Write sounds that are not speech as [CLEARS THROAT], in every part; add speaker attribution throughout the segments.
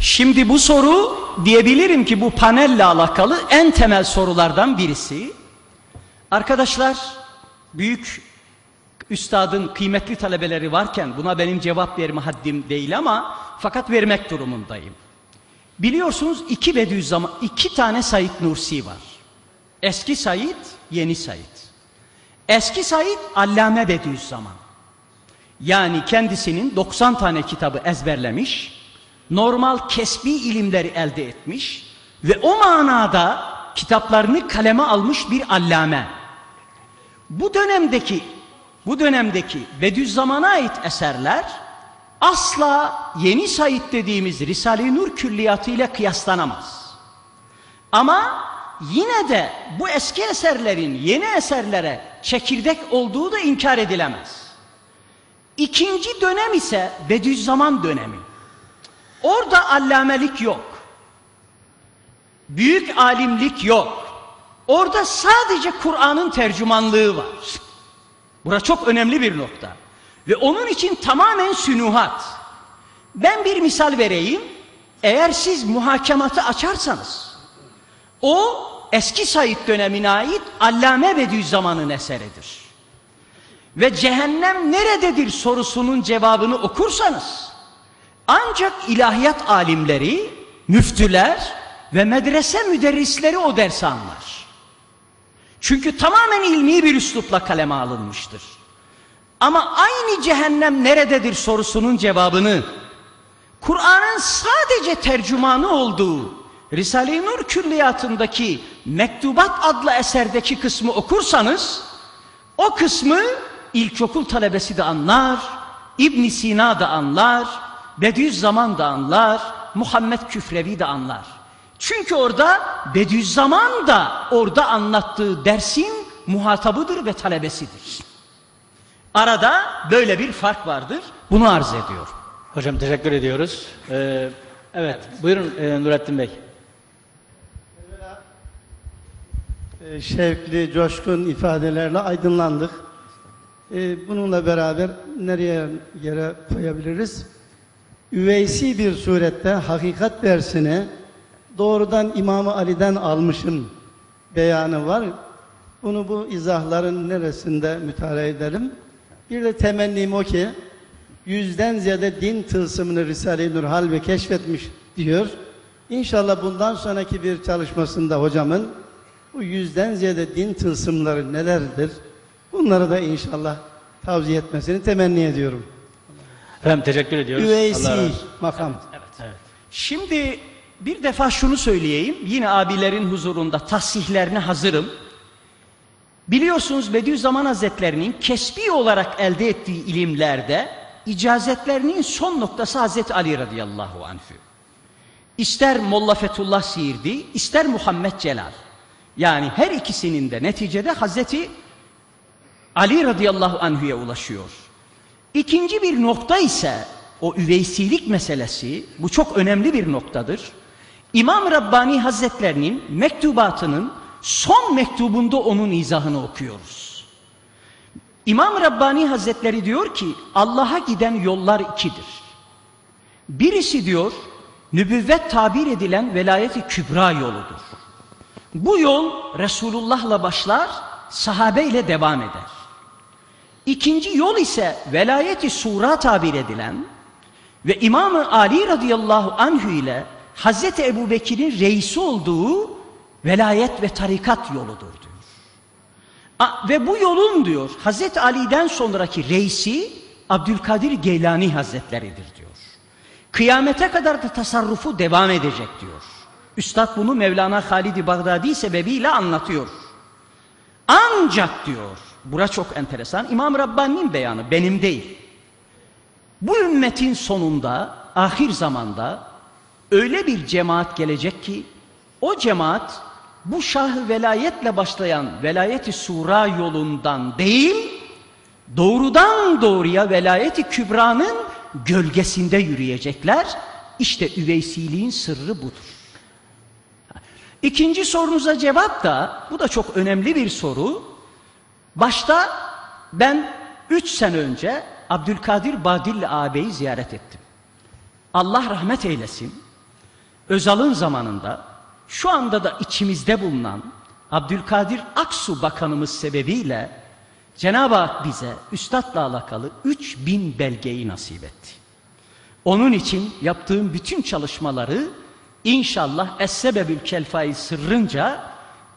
Speaker 1: Şimdi bu soru diyebilirim ki bu panelle alakalı en temel sorulardan birisi. Arkadaşlar büyük üstadın kıymetli talebeleri varken buna benim cevap verme haddim değil ama fakat vermek durumundayım. Biliyorsunuz iki Bediüzzaman, iki tane Said Nursi var. Eski Said, yeni Said. Eski Said Allame Bediüzzaman. Yani kendisinin 90 tane kitabı ezberlemiş, normal kesbi ilimleri elde etmiş ve o manada kitaplarını kaleme almış bir allame. Bu dönemdeki bu dönemdeki Bediüzzaman'a ait eserler asla yeni Said dediğimiz Risale-i Nur külliyatı ile kıyaslanamaz. Ama yine de bu eski eserlerin yeni eserlere çekirdek olduğu da inkar edilemez. İkinci dönem ise Bediüzzaman dönemi. Orada allamelik yok. Büyük alimlik yok. Orada sadece Kur'an'ın tercümanlığı var. Burası çok önemli bir nokta. Ve onun için tamamen sünuhat. Ben bir misal vereyim. Eğer siz muhakematı açarsanız, o eski Said dönemine ait Allame Bediüzzaman'ın eseridir. Ve cehennem nerededir sorusunun cevabını okursanız, ancak ilahiyat alimleri, müftüler ve medrese müderrisleri o dersi anlar. Çünkü tamamen ilmi bir üslupla kaleme alınmıştır. Ama aynı cehennem nerededir sorusunun cevabını Kur'an'ın sadece tercümanı olduğu Risale-i Nur külliyatındaki Mektubat adlı eserdeki kısmı okursanız o kısmı ilkokul talebesi de anlar, İbn Sina da anlar, Bediüzzaman da anlar, Muhammed Küfrevi de anlar. Çünkü orada Bediüzzaman da orada anlattığı dersin muhatabıdır ve talebesidir. Arada böyle bir fark vardır. Bunu arz ediyor.
Speaker 2: Hocam teşekkür ediyoruz. Ee, evet, buyurun e, Nurettin Bey.
Speaker 3: Ee, şevkli, coşkun ifadelerle aydınlandık. Ee, bununla beraber nereye yere koyabiliriz? Üveysi bir surette hakikat dersini doğrudan İmam Ali'den almışın beyanı var. Bunu bu izahların neresinde müteala edelim? Bir de temennim o ki yüzden ziyade din tılsımını Risale-i Nur hal ve keşfetmiş diyor. İnşallah bundan sonraki bir çalışmasında hocamın bu yüzden ziyade din tılsımları nelerdir? Bunları da inşallah tavsiye etmesini temenni ediyorum.
Speaker 2: Efendim teşekkür ediyoruz. Allah
Speaker 3: Üveysi makam.
Speaker 2: Evet.
Speaker 1: Şimdi bir defa şunu söyleyeyim. Yine abilerin huzurunda tasihlerine hazırım. Biliyorsunuz Bediüzzaman Hazretlerinin kesbi olarak elde ettiği ilimlerde icazetlerinin son noktası Hazreti Ali radıyallahu anhü. İster Molla Fethullah Siirdi, ister Muhammed Celal. Yani her ikisinin de neticede Hazreti Ali radıyallahu anhüye ulaşıyor. İkinci bir nokta ise o üveysilik meselesi, bu çok önemli bir noktadır. İmam Rabbani Hazretlerinin mektubatının son mektubunda onun izahını okuyoruz. İmam Rabbani Hazretleri diyor ki Allah'a giden yollar ikidir. Birisi diyor nübüvvet tabir edilen velayeti kübra yoludur. Bu yol Resulullah'la başlar, sahabe ile devam eder. İkinci yol ise velayeti sura tabir edilen ve İmam-ı Ali radıyallahu anhü ile Hazreti Ebu Bekir'in reisi olduğu velayet ve tarikat yoludur diyor. A, ve bu yolun diyor Hazreti Ali'den sonraki reisi Abdülkadir Geylani Hazretleridir diyor. Kıyamete kadar da tasarrufu devam edecek diyor. Üstad bunu Mevlana Halid-i Bağdadi sebebiyle anlatıyor. Ancak diyor, bura çok enteresan, İmam Rabbani'nin beyanı benim değil. Bu ümmetin sonunda, ahir zamanda öyle bir cemaat gelecek ki, o cemaat bu şah velayetle başlayan velayeti sura yolundan değil, doğrudan doğruya velayeti kübranın gölgesinde yürüyecekler. İşte üveysiliğin sırrı budur. İkinci sorunuza cevap da, bu da çok önemli bir soru. Başta ben üç sene önce Abdülkadir Badilli ağabeyi ziyaret ettim. Allah rahmet eylesin. Özal'ın zamanında şu anda da içimizde bulunan Abdülkadir Aksu Bakanımız sebebiyle Cenab-ı Hak bize üstadla alakalı 3000 belgeyi nasip etti. Onun için yaptığım bütün çalışmaları inşallah Es-Sebebül Kelfai sırrınca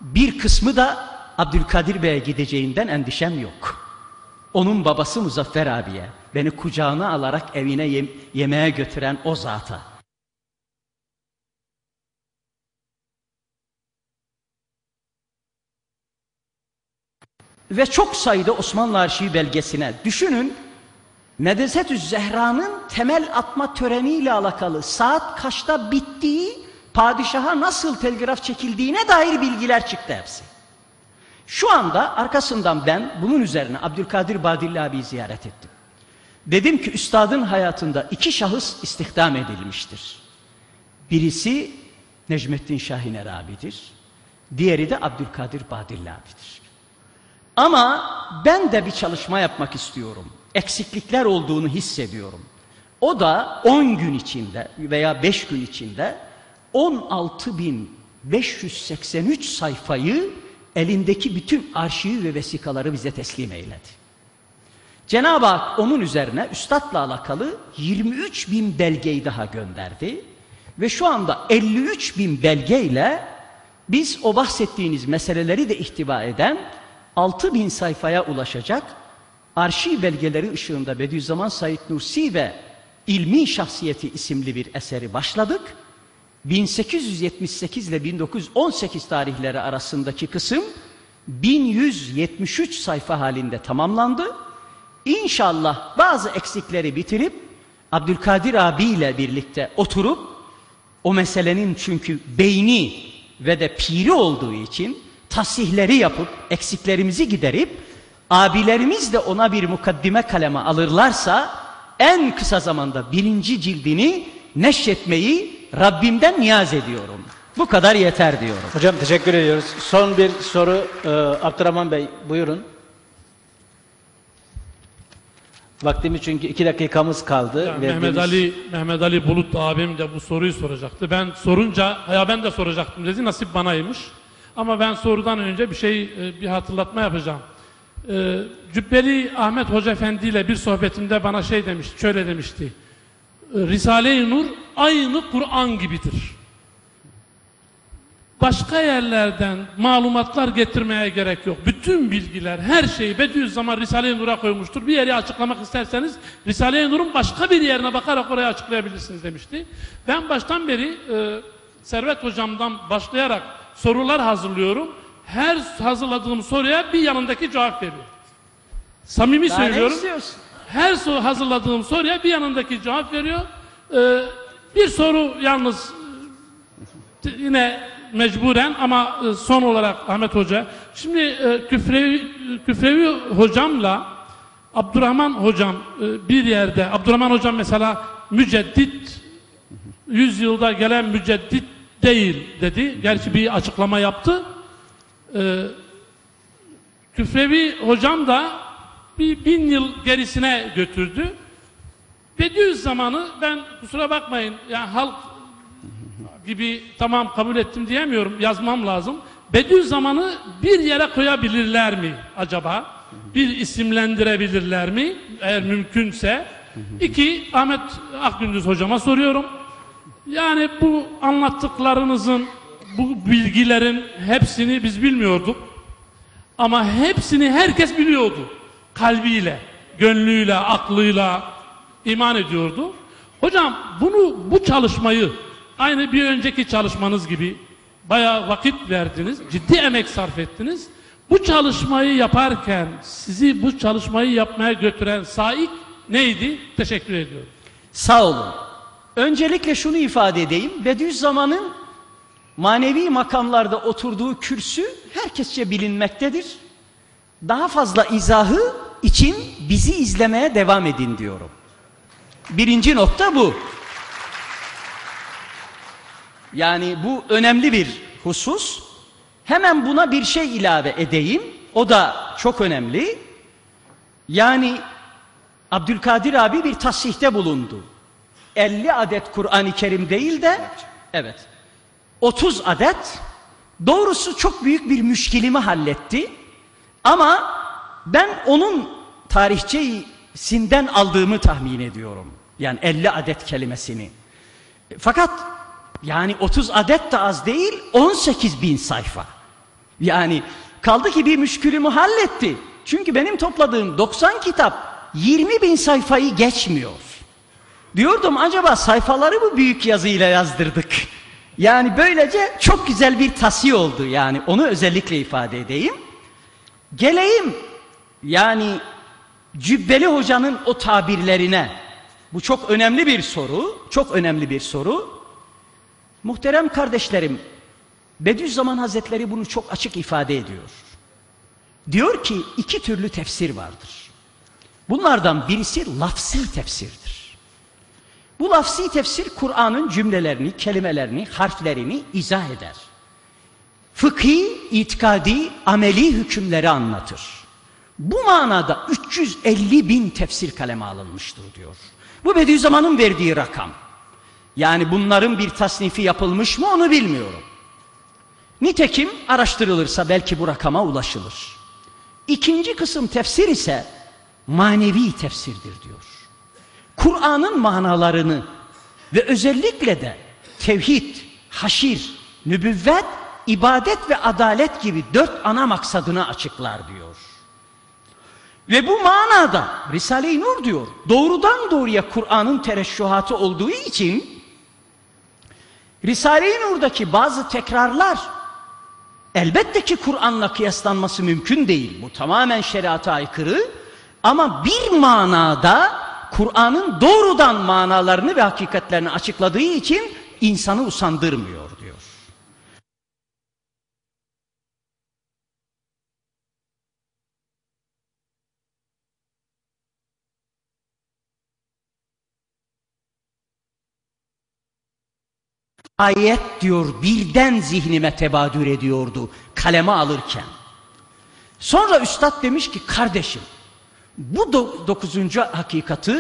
Speaker 1: bir kısmı da Abdülkadir Bey'e gideceğinden endişem yok. Onun babası Muzaffer abiye, beni kucağına alarak evine yem yemeğe götüren o zata. Ve çok sayıda Osmanlı Arşivi belgesine düşünün Medesetü Zehra'nın temel atma töreniyle alakalı saat kaçta bittiği, padişaha nasıl telgraf çekildiğine dair bilgiler çıktı hepsi. Şu anda arkasından ben bunun üzerine Abdülkadir Badilli abiyi ziyaret ettim. Dedim ki üstadın hayatında iki şahıs istihdam edilmiştir. Birisi Necmettin Şahiner abidir. Diğeri de Abdülkadir Badilli abidir. Ama ben de bir çalışma yapmak istiyorum. Eksiklikler olduğunu hissediyorum. O da 10 gün içinde veya 5 gün içinde 16.583 sayfayı elindeki bütün arşiv ve vesikaları bize teslim eyledi. Cenab-ı Hak onun üzerine üstadla alakalı 23 bin belgeyi daha gönderdi. Ve şu anda 53 bin belgeyle biz o bahsettiğiniz meseleleri de ihtiva eden 6 bin sayfaya ulaşacak arşiv belgeleri ışığında Bediüzzaman Said Nursi ve İlmi Şahsiyeti isimli bir eseri başladık. 1878 ile 1918 tarihleri arasındaki kısım 1173 sayfa halinde tamamlandı. İnşallah bazı eksikleri bitirip Abdülkadir abiyle birlikte oturup o meselenin çünkü beyni ve de piri olduğu için tasihleri yapıp eksiklerimizi giderip abilerimiz de ona bir mukaddime kaleme alırlarsa en kısa zamanda birinci cildini neşretmeyi Rabbimden niyaz ediyorum. Bu kadar yeter diyorum.
Speaker 2: Hocam teşekkür ediyoruz. Son bir soru e, Abdurrahman Bey buyurun. Vaktimiz çünkü iki dakikamız kaldı.
Speaker 4: Ya
Speaker 2: Verdiğiniz-
Speaker 4: Mehmet Ali Mehmet Ali Bulut abim de bu soruyu soracaktı. Ben sorunca ya ben de soracaktım dedi. Nasip banaymış. Ama ben sorudan önce bir şey e, bir hatırlatma yapacağım. E, Cübbeli Ahmet Hoca Efendi ile bir sohbetimde bana şey demiş, şöyle demişti. Risale-i Nur aynı Kur'an gibidir. Başka yerlerden malumatlar getirmeye gerek yok. Bütün bilgiler, her şeyi Bediüzzaman Risale-i Nur'a koymuştur. Bir yeri açıklamak isterseniz Risale-i Nur'un başka bir yerine bakarak oraya açıklayabilirsiniz demişti. Ben baştan beri e, Servet Hocam'dan başlayarak sorular hazırlıyorum. Her hazırladığım soruya bir yanındaki cevap veriyor. Samimi
Speaker 1: Daha ne
Speaker 4: söylüyorum.
Speaker 1: istiyorsun?
Speaker 4: Her soru hazırladığım soruya bir yanındaki cevap veriyor. Ee, bir soru yalnız e, yine mecburen ama e, son olarak Ahmet Hoca. Şimdi e, Küfrevi, Küfrevi hocamla Abdurrahman hocam e, bir yerde Abdurrahman hocam mesela müceddit 100 yılda gelen müceddit değil dedi. Gerçi bir açıklama yaptı. Ee, Küfrevi hocam da bir bin yıl gerisine götürdü. Bediüzzaman'ı ben kusura bakmayın yani halk gibi tamam kabul ettim diyemiyorum yazmam lazım. Bediüzzaman'ı bir yere koyabilirler mi acaba? Bir isimlendirebilirler mi? Eğer mümkünse. İki Ahmet Akgündüz hocama soruyorum. Yani bu anlattıklarınızın bu bilgilerin hepsini biz bilmiyorduk. Ama hepsini herkes biliyordu. Kalbiyle, gönlüyle, aklıyla iman ediyordu. Hocam bunu bu çalışmayı aynı bir önceki çalışmanız gibi bayağı vakit verdiniz, ciddi emek sarf ettiniz. Bu çalışmayı yaparken sizi bu çalışmayı yapmaya götüren saik neydi? Teşekkür ediyorum.
Speaker 1: Sağ olun. Öncelikle şunu ifade edeyim. Bediüzzaman'ın manevi makamlarda oturduğu kürsü herkesçe bilinmektedir. Daha fazla izahı için bizi izlemeye devam edin diyorum. Birinci nokta bu. Yani bu önemli bir husus. Hemen buna bir şey ilave edeyim. O da çok önemli. Yani Abdülkadir abi bir tasihte bulundu. 50 adet Kur'an-ı Kerim değil de Evet. 30 adet doğrusu çok büyük bir müşkilimi halletti. Ama ben onun tarihçesinden aldığımı tahmin ediyorum. Yani 50 adet kelimesini. Fakat yani 30 adet de az değil 18 bin sayfa. Yani kaldı ki bir müşkülümü halletti. Çünkü benim topladığım 90 kitap 20 bin sayfayı geçmiyor. Diyordum acaba sayfaları mı büyük yazıyla yazdırdık? Yani böylece çok güzel bir tasi oldu yani onu özellikle ifade edeyim. Geleyim yani Cübbeli Hoca'nın o tabirlerine. Bu çok önemli bir soru, çok önemli bir soru. Muhterem kardeşlerim, Bediüzzaman Hazretleri bunu çok açık ifade ediyor. Diyor ki iki türlü tefsir vardır. Bunlardan birisi lafsi tefsirdir. Bu lafsi tefsir Kur'an'ın cümlelerini, kelimelerini, harflerini izah eder. Fıkhi, itikadi, ameli hükümleri anlatır. Bu manada 350 bin tefsir kaleme alınmıştır diyor. Bu Bediüzzaman'ın verdiği rakam. Yani bunların bir tasnifi yapılmış mı onu bilmiyorum. Nitekim araştırılırsa belki bu rakama ulaşılır. İkinci kısım tefsir ise manevi tefsirdir diyor. Kur'an'ın manalarını ve özellikle de tevhid, haşir, nübüvvet, ibadet ve adalet gibi dört ana maksadını açıklar diyor. Ve bu manada Risale-i Nur diyor doğrudan doğruya Kur'an'ın tereşşuhatı olduğu için Risale-i Nur'daki bazı tekrarlar elbette ki Kur'an'la kıyaslanması mümkün değil. Bu tamamen şeriata aykırı ama bir manada Kur'an'ın doğrudan manalarını ve hakikatlerini açıkladığı için insanı usandırmıyor diyor. Ayet diyor birden zihnime tebadür ediyordu kaleme alırken. Sonra üstad demiş ki kardeşim bu do dokuzuncu hakikati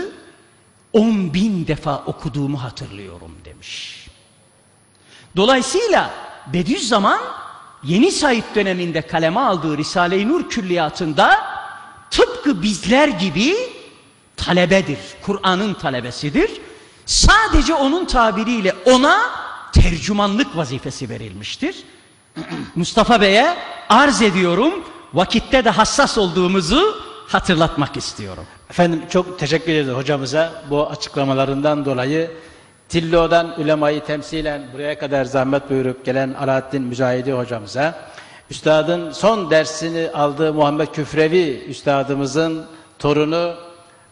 Speaker 1: on bin defa okuduğumu hatırlıyorum demiş. Dolayısıyla Bediüzzaman Yeni Said döneminde kaleme aldığı Risale-i Nur külliyatında tıpkı bizler gibi talebedir. Kur'an'ın talebesidir. Sadece onun tabiriyle ona tercümanlık vazifesi verilmiştir. [CLEARS THROAT] Mustafa Bey'e arz ediyorum vakitte de hassas olduğumuzu hatırlatmak istiyorum.
Speaker 2: Efendim çok teşekkür ederiz hocamıza bu açıklamalarından dolayı. Tillo'dan ulemayı temsilen buraya kadar zahmet buyurup gelen Alaaddin Mücahidi hocamıza, Üstadın son dersini aldığı Muhammed Küfrevi Üstadımızın torunu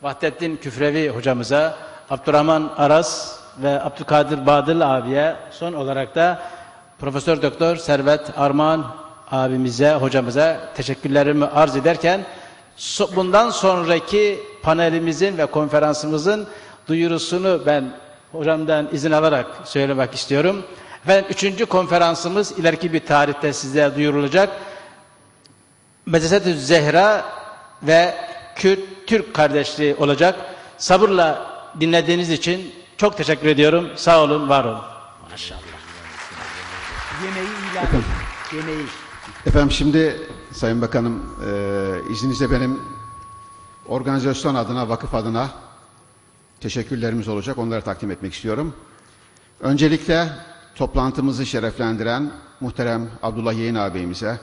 Speaker 2: Vahdettin Küfrevi hocamıza, Abdurrahman Aras ve Abdülkadir Badıl abiye, son olarak da Profesör Doktor Servet Armağan abimize, hocamıza teşekkürlerimi arz ederken, bundan sonraki panelimizin ve konferansımızın duyurusunu ben hocamdan izin alarak söylemek istiyorum. Efendim üçüncü konferansımız ileriki bir tarihte size duyurulacak. Medresetü Zehra ve Kürt Türk kardeşliği olacak. Sabırla dinlediğiniz için çok teşekkür ediyorum. Sağ olun, var olun.
Speaker 1: Maşallah. Yemeği ilan edin. Yemeği.
Speaker 5: Efendim şimdi Sayın Bakanım e, izninizle benim organizasyon adına, vakıf adına teşekkürlerimiz olacak. Onları takdim etmek istiyorum. Öncelikle toplantımızı şereflendiren muhterem Abdullah Yeğen ağabeyimize,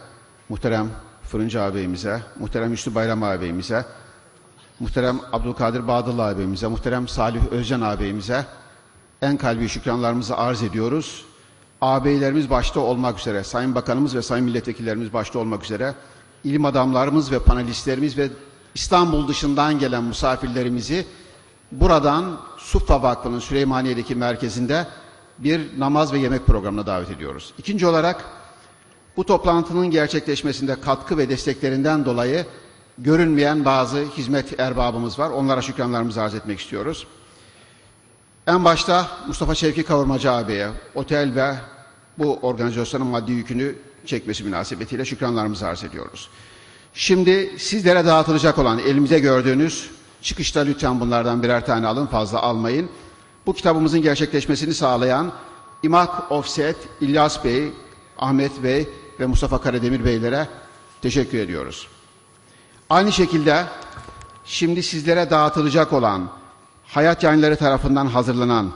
Speaker 5: muhterem Fırıncı ağabeyimize, muhterem Üstü Bayram ağabeyimize, muhterem Abdülkadir Bağdıl ağabeyimize, muhterem Salih Özcan ağabeyimize en kalbi şükranlarımızı arz ediyoruz. Ağabeylerimiz başta olmak üzere, Sayın Bakanımız ve Sayın Milletvekillerimiz başta olmak üzere, ilim adamlarımız ve panelistlerimiz ve İstanbul dışından gelen misafirlerimizi buradan Suffa Vakfı'nın Süleymaniye'deki merkezinde bir namaz ve yemek programına davet ediyoruz. İkinci olarak bu toplantının gerçekleşmesinde katkı ve desteklerinden dolayı görünmeyen bazı hizmet erbabımız var. Onlara şükranlarımızı arz etmek istiyoruz. En başta Mustafa Şevki Kavurmacı abiye otel ve bu organizasyonun maddi yükünü çekmesi münasebetiyle şükranlarımızı arz ediyoruz. Şimdi sizlere dağıtılacak olan elimize gördüğünüz çıkışta lütfen bunlardan birer tane alın fazla almayın. Bu kitabımızın gerçekleşmesini sağlayan İmak Offset, İlyas Bey, Ahmet Bey ve Mustafa Karademir Beylere teşekkür ediyoruz. Aynı şekilde şimdi sizlere dağıtılacak olan Hayat Yayınları tarafından hazırlanan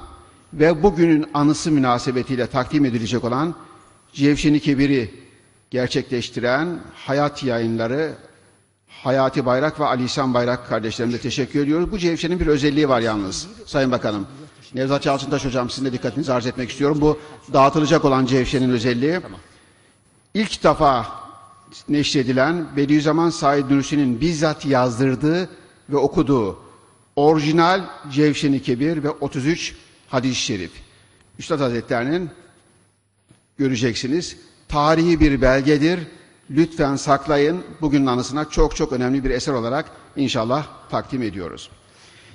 Speaker 5: ve bugünün anısı münasebetiyle takdim edilecek olan Cevşeni Kebir'i gerçekleştiren Hayat Yayınları Hayati Bayrak ve Ali İhsan Bayrak kardeşlerimize teşekkür ediyoruz. Bu cevşenin bir özelliği var yalnız Sayın Bakanım. Nevzat Yalçıntaş Hocam sizin de dikkatinizi arz etmek istiyorum. Bu dağıtılacak olan cevşenin özelliği. İlk defa neşredilen Bediüzzaman Said Nursi'nin bizzat yazdırdığı ve okuduğu orijinal Cevşen-i Kebir ve 33 hadis-i şerif. Üstad Hazretlerinin göreceksiniz. Tarihi bir belgedir. Lütfen saklayın. Bugünün anısına çok çok önemli bir eser olarak inşallah takdim ediyoruz.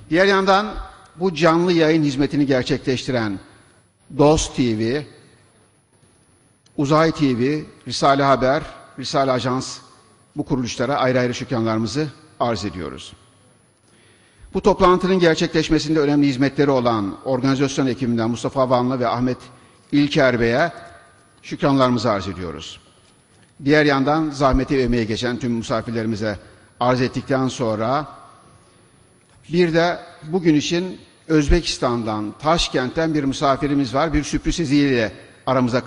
Speaker 5: Diğer yandan bu canlı yayın hizmetini gerçekleştiren Dost TV, Uzay TV, Risale Haber, Risale Ajans bu kuruluşlara ayrı ayrı şükranlarımızı arz ediyoruz. Bu toplantının gerçekleşmesinde önemli hizmetleri olan organizasyon ekibinden Mustafa Vanlı ve Ahmet İlker Bey'e şükranlarımızı arz ediyoruz. Diğer yandan zahmeti ve emeği geçen tüm misafirlerimize arz ettikten sonra bir de bugün için Özbekistan'dan, Taşkent'ten bir misafirimiz var. Bir sürpriz hediyeyle aramıza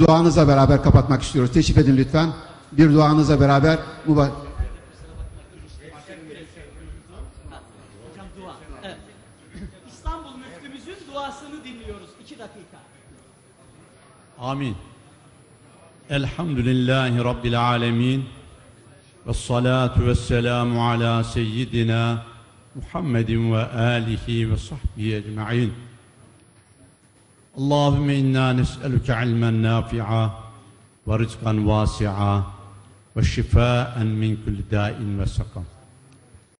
Speaker 5: Duanızla beraber kapatmak istiyoruz. Teşrif edin lütfen. Bir duanızla beraber mübarek.
Speaker 1: Evet. İstanbul duasını dinliyoruz. İki dakika.
Speaker 6: Amin. Elhamdülillahi Rabbil alemin. Ve salatu ve selamu ala seyyidina Muhammedin ve alihi ve sahbihi ecma'in. اللهم إنا نسألك علما نافعا ورزقا واسعا وشفاء من كل داء وسقم.